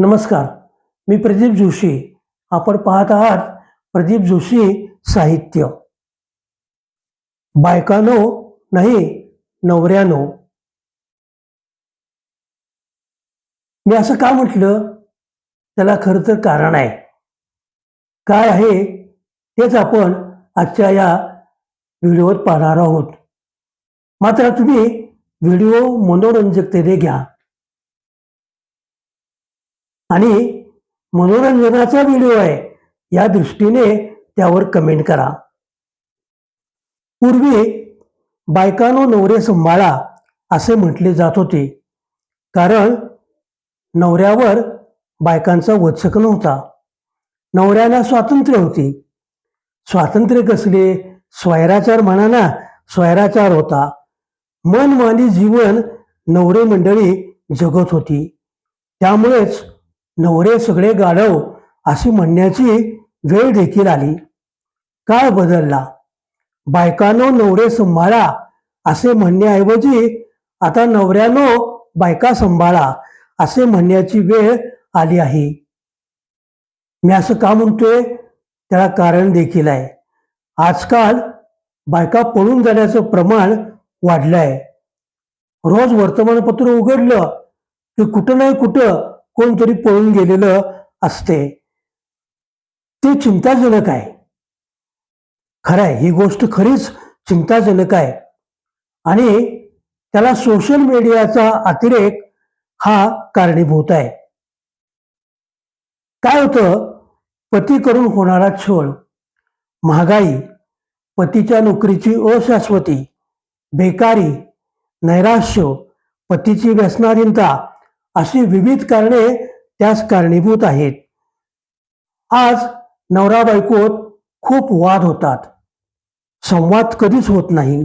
नमस्कार मी प्रदीप जोशी. आपण पाहत आहात प्रदीप जोशी साहित्य. बायकानो नाही नवऱ्यानो. मी असं का म्हटलं? त्याला खरं तर कारण आहे. काय आहे? तेच आपण आजच्या या व्हिडिओत पाहणार आहोत. मात्र तुम्ही व्हिडिओ मनोरंजकतेने घ्या. आणि मनोरंजनाचा व्हिडिओ आहे या दृष्टीने त्यावर कमेंट करा. पूर्वी बायकानो नवरे सांभाळा असे म्हटले जात होते. कारण नवऱ्यावर बायकांचा वचक नव्हता. नवऱ्याला स्वातंत्र्य होती. स्वातंत्र्य कसले? स्वैराचार म्हणा ना स्वैराचार होता. मनमानी जीवन नवरे मंडळी जगत होती. त्यामुळेच नवरे सगळे गाढव अशी म्हणण्याची वेळ देखील आली. काळ बदलला. बायकानो नवरे सांभाळा असे म्हणण्याऐवजी आता नवऱ्यानो बायका सांभाळा असे म्हणण्याची वेळ आली आहे. मी असं का म्हणतोय? त्याला कारण देखील आहे. आजकाल बायका पळून जाण्याचं प्रमाण वाढलं आहे रोज वर्तमानपत्र उघडलं की कुठं नाही कुठं कोणतरी पळून गेलेलं असते. ते चिंताजनक आहे. खरं आहे ही गोष्ट खरीच चिंताजनक आहे. आणि त्याला सोशल मीडियाचा अतिरेक हा कारणीभूत आहे. काय होतं? पतीकडून होणारा छळ. महागाई पतीच्या नोकरीची अशाश्वती बेकारी नैराश्य पतीची व्यसनाधीनता अशी विविध कारणे त्यास कारणीभूत आहेत. आज नवरा बायकोत खूप वाद होतात. संवाद कधीच होत नाही.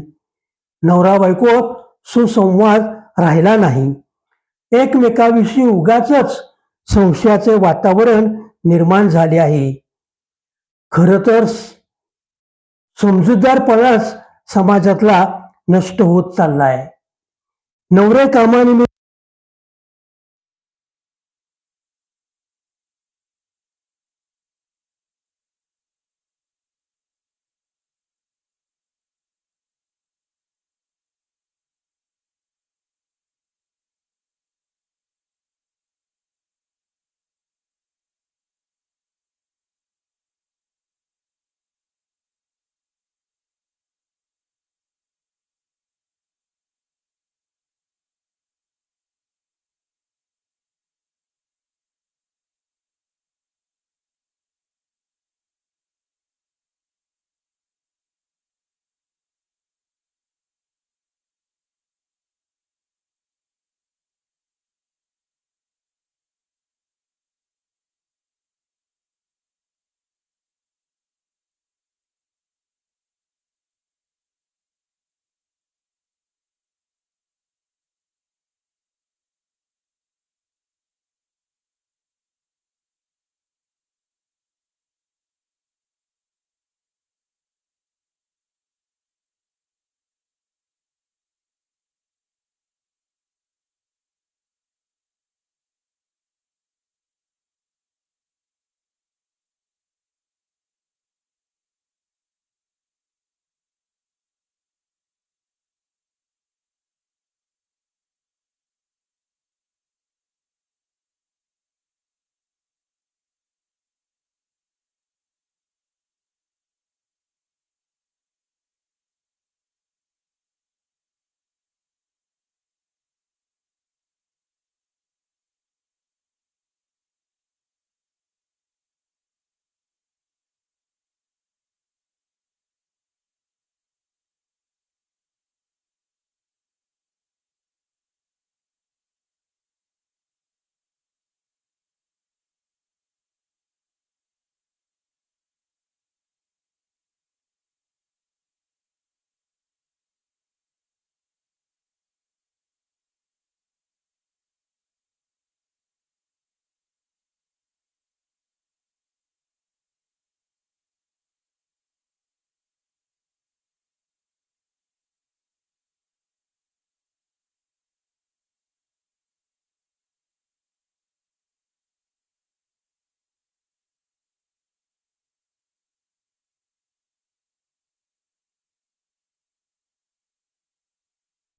नवरा बायकोत सुसंवाद राहिला नाही. एकमेकाविषयी उगाच संशयाचे वातावरण निर्माण झाले आहे. खर तर समजूतदारपणाच समाजातला नष्ट होत चाललाय. नवरे कामानिमित्त